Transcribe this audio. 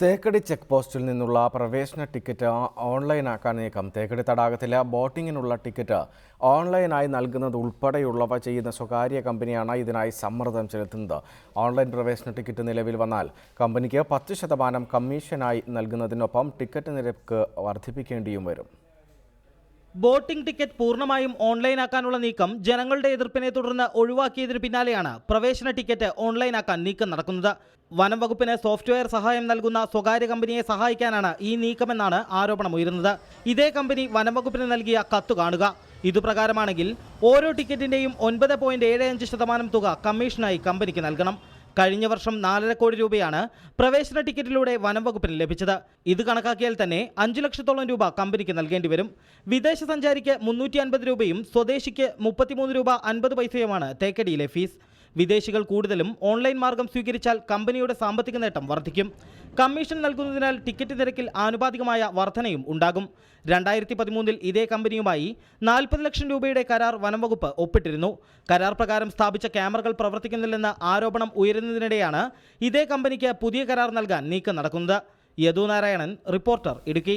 Thekkady check പോസ്റ്റിൽ നിന്നുള്ള പ്രവേശന ടിക്കറ്റ് ഓൺലൈനാക്കാൻ നീക്കം. തേക്കടി തടാകത്തിലെ ബോട്ടിങ്ങിനുള്ള ടിക്കറ്റ് ഓൺലൈനായി നൽകുന്നത് ഉൾപ്പെടെയുള്ളവ ചെയ്യുന്ന സ്വകാര്യ കമ്പനിയാണ് ഇതിനായി സമ്മർദ്ദം ചെലുത്തുന്നത്. ഓൺലൈൻ പ്രവേശന ടിക്കറ്റ് നിലവിൽ വന്നാൽ കമ്പനിക്ക് പത്ത് ശതമാനം കമ്മീഷനായി നൽകുന്നതിനൊപ്പം ടിക്കറ്റ് നിരക്ക് വർദ്ധിപ്പിക്കേണ്ടിയും വരും. ബോട്ടിംഗ് ടിക്കറ്റ് പൂർണമായും ഓൺലൈനാക്കാനുള്ള നീക്കം ജനങ്ങളുടെ എതിർപ്പിനെ തുടർന്ന് ഒഴിവാക്കിയതിന് പിന്നാലെയാണ് പ്രവേശന ടിക്കറ്റ് ഓൺലൈനാക്കാൻ നീക്കം നടക്കുന്നത്. വനം വകുപ്പിന് സോഫ്റ്റ്വെയർ സഹായം നൽകുന്ന സ്വകാര്യ കമ്പനിയെ സഹായിക്കാനാണ് ഈ നീക്കമെന്നാണ് ആരോപണം ഉയരുന്നത് ഇതേ കമ്പനി വനം വകുപ്പിന് നൽകിയ കത്ത് കാണുക. ഇതുപ്രകാരമാണെങ്കിൽ ഓരോ ടിക്കറ്റിന്റെയും ഒൻപത് പോയിന്റ് ഏഴ് അഞ്ച് ശതമാനം തുക കമ്മീഷനായി കമ്പനിക്ക് നൽകണം. കഴിഞ്ഞ വർഷം നാലര കോടി രൂപയാണ് പ്രവേശന ടിക്കറ്റിലൂടെ വനം വകുപ്പിന് ലഭിച്ചത്. ഇത് കണക്കാക്കിയാൽ തന്നെ അഞ്ചു ലക്ഷത്തോളം രൂപ കമ്പനിക്ക് നൽകേണ്ടി വരും. വിദേശ സഞ്ചാരിക്ക് മുന്നൂറ്റി അൻപത് രൂപയും സ്വദേശിക്ക് മുപ്പത്തിമൂന്ന് രൂപ അൻപത് പൈസയുമാണ് തേക്കടിയിലെ ഫീസ്. വിദേശികൾ കൂടുതലും ഓൺലൈൻ മാർഗം സ്വീകരിച്ചാൽ കമ്പനിയുടെ സാമ്പത്തിക നേട്ടം വർദ്ധിക്കും. കമ്മീഷൻ നൽകുന്നതിനാൽ ടിക്കറ്റ് നിരക്കിൽ ആനുപാതികമായ വർധനയും ഉണ്ടാകും. രണ്ടായിരത്തി പതിമൂന്നിൽ ഇതേ കമ്പനിയുമായി നാൽപ്പത് ലക്ഷം രൂപയുടെ കരാർ വനംവകുപ്പ് ഒപ്പിട്ടിരുന്നു. കരാർ പ്രകാരം സ്ഥാപിച്ച ക്യാമറകൾ പ്രവർത്തിക്കുന്നില്ലെന്ന ആരോപണം ഉയരുന്നതിനിടെയാണ് ഇതേ കമ്പനിക്ക് പുതിയ കരാർ നൽകാൻ നീക്കം നടക്കുന്നത്. യദുനാരായണൻ റിപ്പോർട്ടർ ഇടുക്കി.